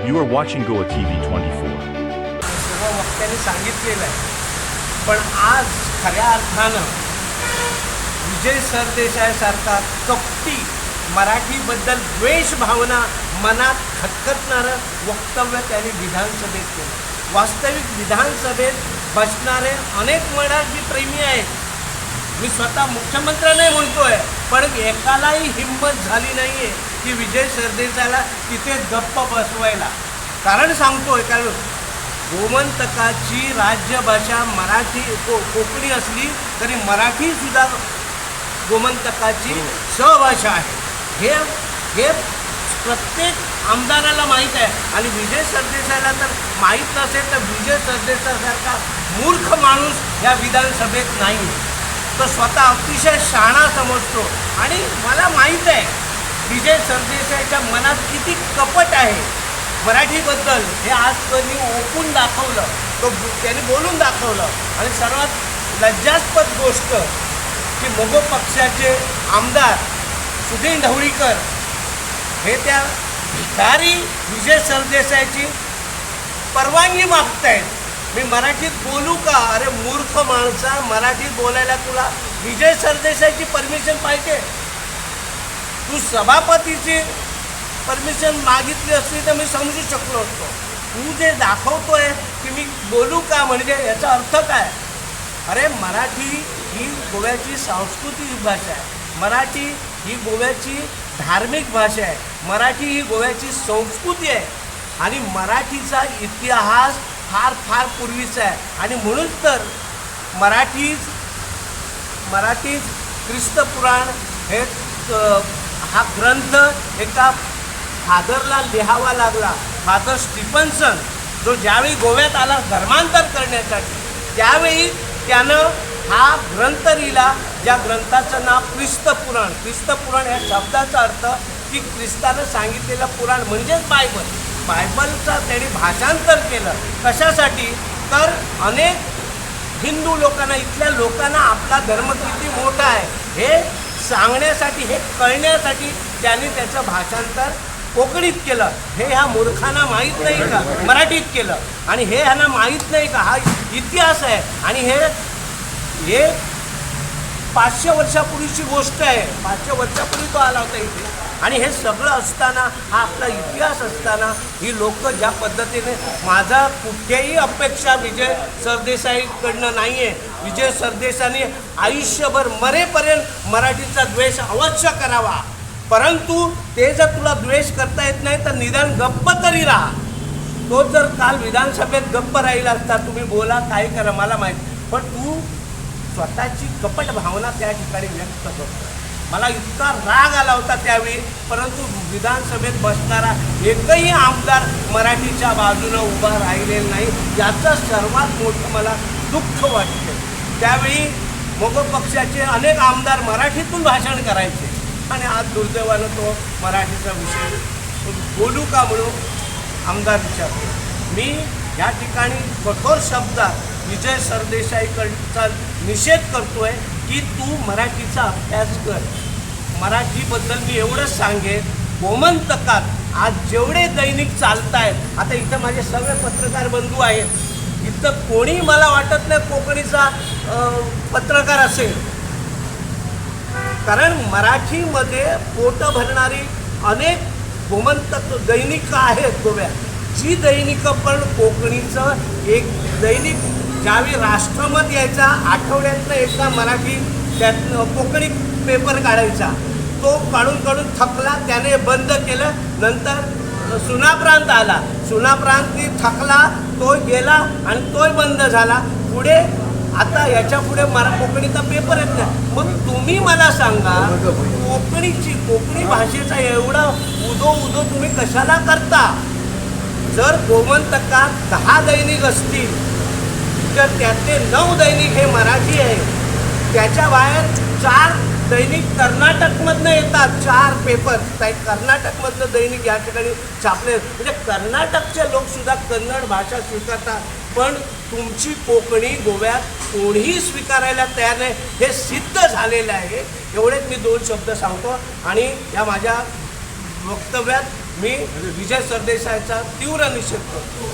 You are watching Goa TV 24. सर्व वक्त्याने सांगितलेलं आहे. पण आज खऱ्या अर्थानं विजय सरदेसाईसारखा कपटी मराठीबद्दल द्वेष भावना मनात खतखतणारं वक्तव्य त्यांनी विधानसभेत केलं. वास्तविक विधानसभेत बसणारे अनेक मराठी प्रेमी आहेत. मी स्वतः मुख्यमंत्री नाही म्हणतोय पण एकालाही हिंमत झाली नाहीये. की विजय सरदेसाईला तिथे गप्प बसवायला. कारण सांगतोय कारण गोमंतकाची राज्यभाषा मराठी को कोकणी असली तरी मराठी सुद्धा गोमंतकाची सहभाषा आहे. हे हे प्रत्येक आमदाराला माहीत आहे आणि विजय सरदेसाईला तर माहीत नसेल तर विजय सरदेसाईसारखा मूर्ख माणूस या विधानसभेत नाही तो स्वतः अतिशय शाणा समजतो. आणि मला माहीत आहे विजय सरदेसाईच्या मनात किती कपट आहे. मराठीबद्दल हे आज त्यांनी ओपून दाखवलं. तो त्यांनी बोलून दाखवलं. आणि सर्वात लज्जास्पद गोष्ट की मोगो पक्षाचे आमदार सुधीर ढवळीकर हे त्या भिकारी विजय सरदेसाईची परवानगी मागतायत. मी मराठीत बोलू का? अरे मूर्ख माणसा मराठीत बोलायला तुला विजय सरदेसाईची परमिशन पाहिजे. तू सभापतीची परमिशन मागितली असती तर मी समजू शकलो असतो. तू जे दाखवतोय की मी बोलू का म्हणजे याचा अर्थ काय? अरे मराठी ही गोव्याची सांस्कृतिक भाषा आहे. मराठी ही गोव्याची धार्मिक भाषा आहे. मराठी ही गोव्याची संस्कृती आहे. आणि मराठीचा इतिहास फार फार पूर्वीचा आहे. आणि म्हणून तर मराठीच मराठीच ख्रिस्तपुराण हे हा ग्रंथ एका फादरला लिहावा लागला. फादर स्टीफन्सन जो ज्यावेळी गोव्यात आला धर्मांतर करण्यासाठी त्यावेळी त्यानं हा ग्रंथ लिहिला ज्या ग्रंथाचं नाव ख्रिस्त पुराण या शब्दाचा अर्थ की ख्रिस्तानं सांगितलेलं पुराण म्हणजेच बायबल. बायबलचा त्यांनी भाषांतर केलं. कशासाठी? तर अनेक हिंदू लोकांना इथल्या लोकांना आपला धर्म किती मोठा आहे. हे सांगण्यासाठी हे कळण्यासाठी त्यांनी त्याचं भाषांतर कोकणीत केलं. हे ह्या मूर्खांना माहीत नाही का? मराठीत केलं. आणि हे ह्यांना माहीत नाही का? हा इतिहास आहे. आणि हे हे पाचशे वर्षापूर्वीची गोष्ट आहे. पाचशे वर्षापूर्वी तो आला होता इथे. आणि हे सगळं असताना हा आपला इतिहास असताना ही लोक ज्या पद्धतीने माझा कुठेही अपेक्षा विजय सरदेसाईकडनं नाही आहे विजय सरदेसाईने आयुष्यभर मरेपर्यंत मराठीचा द्वेष अवश्य करावा. परंतु ते जर तुला द्वेष करता येत नाही तर निदान गप्प तरी राहा. तो जर काल विधानसभेत गप्प राहिला असता तुम्ही बोला काय करा मला माहीत. पण तू स्वतःची कपट भावना त्या ठिकाणी व्यक्त करतो. मला इतका राग आला होता त्यावेळी परंतु विधानसभेत बसणारा एकही आमदार मराठीच्या बाजूनं उभा राहिलेला नाही. याचं सर्वात मोठं मला दुःख वाटते त्यावेळी मोगल पक्षाचे अनेक आमदार मराठीतून भाषण करायचे. आणि आज दुर्दैवानं तो मराठीचा विषय बोलू का म्हणून आमदार विचारतो. मी या ठिकाणी कठोर शब्दात विजय सरदेसाईकडचा निषेध करतोय की तू मराठीचा अभ्यास कर. मराठीबद्दल मी एवढंच सांगेन. गोमंतकात आज जेवढे दैनिक चालत आहेत आता इथं माझे सगळे पत्रकार बंधू आहेत. इथं कोणी मला वाटत नाही कोकणीचा पत्रकार असेल. कारण मराठीमध्ये पोटं भरणारी अनेक गोमंतक दैनिकं आहेत गोव्यात. जी दैनिकं पण कोकणीचं एक दैनिक ज्यावेळी राष्ट्रमत यायचा आठवड्यातनं एकदा मराठी त्यातनं कोकणी पेपर काढायचा तो काढून काढून थकला त्याने बंद केलं नंतर सुना प्रांत आला. सुना प्रांत थकला तो गेला आणि तोही बंद झाला. पुढे आता याच्यापुढे मरा कोकणीचा पेपर येत नाही. मग तुम्ही मला सांगा कोकणीची कोकणी भाषेचा एवढा उदो उदो तुम्ही कशाला करता? जर गोमंतकात दहा दैनिक असतील तर त्यातले नऊ दैनिक हे मराठी आहे. त्याच्या बाहेर चार दैनिक कर्नाटकमधनं येतात चार पेपर काही कर्नाटकमधलं दैनिक या ठिकाणी छापले. म्हणजे कर्नाटकचे लोकसुद्धा कन्नड भाषा स्वीकारतात पण तुमची कोकणी गोव्यात कोणीही स्वीकारायला तयार नाही. हे सिद्ध झालेलं आहे. एवढेच मी दोन शब्द सांगतो आणि या माझ्या वक्तव्यात मी विजय सरदेसाईचा तीव्र निषेध करतो.